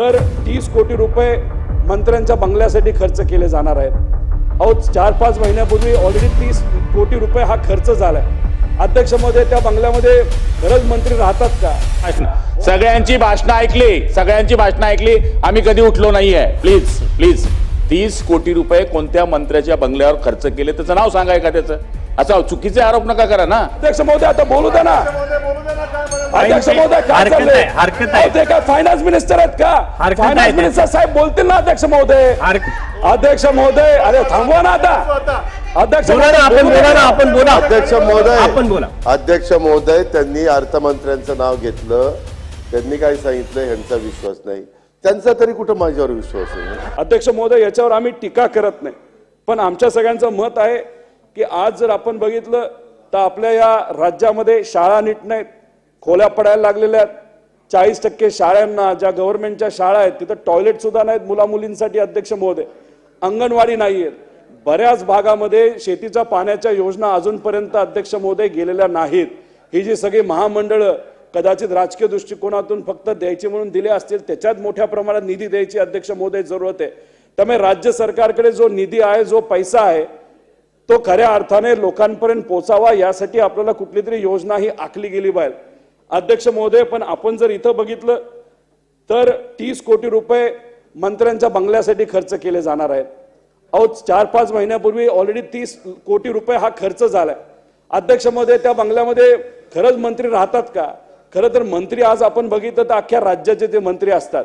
तर तीस कोटी रुपये मंत्र्यांच्या बंगल्यासाठी खर्च केले जाणार आहेत. अहो चार पाच महिन्यापूर्वी ऑलरेडी तीस कोटी रुपये हा खर्च झालाय. अध्यक्ष महोदय त्या बंगल्यामध्ये खरंच मंत्री राहतात का? सगळ्यांची भाषणं ऐकली सगळ्यांची भाषणं ऐकली आम्ही कधी उठलो नाहीये. प्लीज प्लीज तीस कोटी रुपये कोणत्या मंत्र्याच्या बंगल्यावर खर्च केले? त्याचं नाव सांगा का त्याचं असं चुकीचे आरोप नका करा ना. अध्यक्ष महोदय आता बोलू द्या ना. अध्यक्ष महोदय काय हरकत चाललंय? आहे, हरकत आहे. अहो, ते काय फायनान्स मिनिस्टर आहेत का? हरकत फायनान्स. मिनिस्टर साहेब बोलतील ना अध्यक्ष महोदय. अध्यक्ष महोदय अरे थांबवा ना आता. अध्यक्ष बोला ना महोदय, आपण बोलू बोला द्या ना. आपण बोला. अध्यक्ष महोदय आपण बोला. अध्यक्ष महोदय त्यांनी अर्थमंत्र्यांचं नाव घेतलं. त्यांनी काय सांगितलं ह्यांचा विश्वास नाही. त्यांचा तरी कुठं माझ्यावर विश्वास आहे? अध्यक्ष महोदय याच्यावर आम्ही टीका करत नाही. पण आमच्या सगळ्यांचं मत आहे की आज जर आपण बघितलं तर आपल्या या राज्यामध्ये शाळा नीट नाहीत खोल्या पडायला लागलेल्या आहेत. चाळीस टक्के शाळांना ज्या गव्हर्नमेंटच्या शाळा आहेत तिथं टॉयलेट सुद्धा नाहीत मुला मुलींसाठी अध्यक्ष महोदय. अंगणवाडी नाही आहेत बऱ्याच भागामध्ये शेतीच्या पाण्याच्या योजना अजूनपर्यंत अध्यक्ष महोदय गेलेल्या नाहीत. ही जी सगळी महामंडळं कदाचित राजकीय दृष्टिकोनातून फक्त द्यायची म्हणून दिले असतील त्याच्यात मोठ्या प्रमाणात निधी द्यायची अध्यक्ष महोदय जरूरत आहे. त्यामुळे राज्य सरकारकडे जो निधी आहे जो पैसा आहे तो खऱ्या अर्थाने लोकांपर्यंत पोचावा यासाठी आपल्याला कुठली तरी योजना ही आखली गेली बाहेर. अध्यक्ष महोदय पण आपण जर इथं बघितलं तर तीस कोटी रुपये मंत्र्यांच्या बंगल्यासाठी खर्च केले जाणार आहेत. अहो चार पाच महिन्यापूर्वी ऑलरेडी तीस कोटी रुपये हा खर्च झालाय. अध्यक्ष महोदय त्या बंगल्यामध्ये खरंच मंत्री राहतात का? खरं तर मंत्री आज आपण बघितलं तर अख्ख्या राज्याचे ते मंत्री असतात.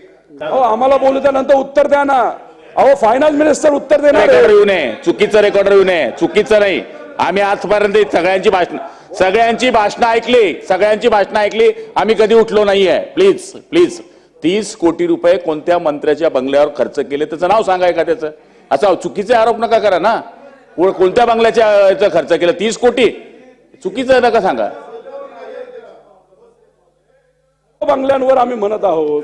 अहो आम्हाला बोलू त्यानंतर उत्तर द्या ना. अहो फायनान्स मिनिस्टर उत्तर देणार रेकॉर्ड आहे. येऊ नये. चुकीचं रेकॉर्ड येऊ नये. चुकीचं नाही. आम्ही आजपर्यंत सगळ्यांची भाषण सगळ्यांची भाषणं ऐकली. सगळ्यांची भाषणं ऐकली. आम्ही कधी उठलो नाहीये. प्लीज प्लीज तीस कोटी रुपये कोणत्या मंत्र्याच्या बंगल्यावर खर्च केले? त्याचं नाव सांगाय का त्याचं असं चुकीचे आरोप नका करा ना. को- कोणत्या बंगल्याच्या याचं खर्च केलं? तीस कोटी. चुकीचं नका सांगा. बंगल्यांवर आम्ही म्हणत आहोत.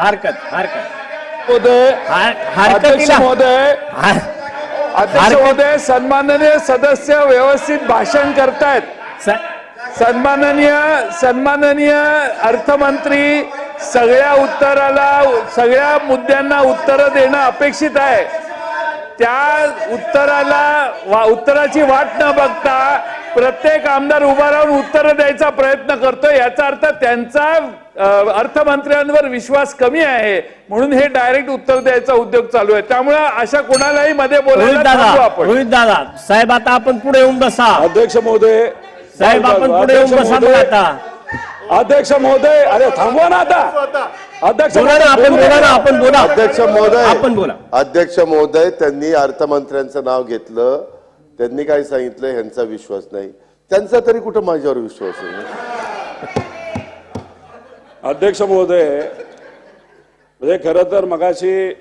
हरकत हरकत. महोदय हर- अध्यक्ष हरकतीला महोदय हर- अध्यक्ष हरकत- महोदय सन्माननीय सदस्य व्यवस्थित भाषण करतायत. सा- सन्माननीय सन्माननीय अर्थमंत्री सगळ्या उत्तराला सगळ्या मुद्द्यांना उत्तरं देणं अपेक्षित आहे. त्या उत्तराला वा उत्तराची वाट न बघता प्रत्येक आमदार उभा राहून उत्तर द्यायचा प्रयत्न करतो याचा अर्थ त्यांचा अर्थमंत्र्यांवर विश्वास कमी आहे. म्हणून हे डायरेक्ट उत्तर द्यायचा उद्योग चालू आहे. त्यामुळे अशा कोणालाही मध्ये बोलायला आपण. रोहित दादा साहेब आता आपण पुढे येऊन बसा. अध्यक्ष महोदय साहेब आपण पुढे येऊन बसा आता. अध्यक्ष महोदय अरे थांबवा ना आता. अध्यक्ष आपण बोला ना आपण बोला. अध्यक्ष महोदय आपण बोला. अध्यक्ष महोदय त्यांनी अर्थमंत्र्यांचं नाव घेतलं. त्यांनी काय सांगितलं ह्यांचा विश्वास नाही. त्यांचा तरी कुठं माझ्यावर विश्वास आहे? अध्यक्ष महोदय म्हणजे खरं तर मगाशी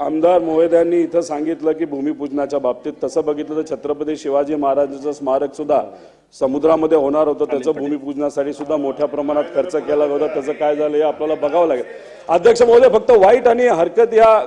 आमदार मोवेद्यांनी इथं सांगितलं की भूमिपूजनाच्या बाबतीत तसं बघितलं तर छत्रपती शिवाजी महाराजांचं स्मारक सुद्धा समुद्रामध्ये होणार होतं. त्याचं भूमिपूजनासाठी सुद्धा मोठ्या प्रमाणात खर्च केला होता. त्याचं काय झालं हे आपल्याला बघावं लागेल. अध्यक्ष महोदय फक्त वाईट आणि हरकत या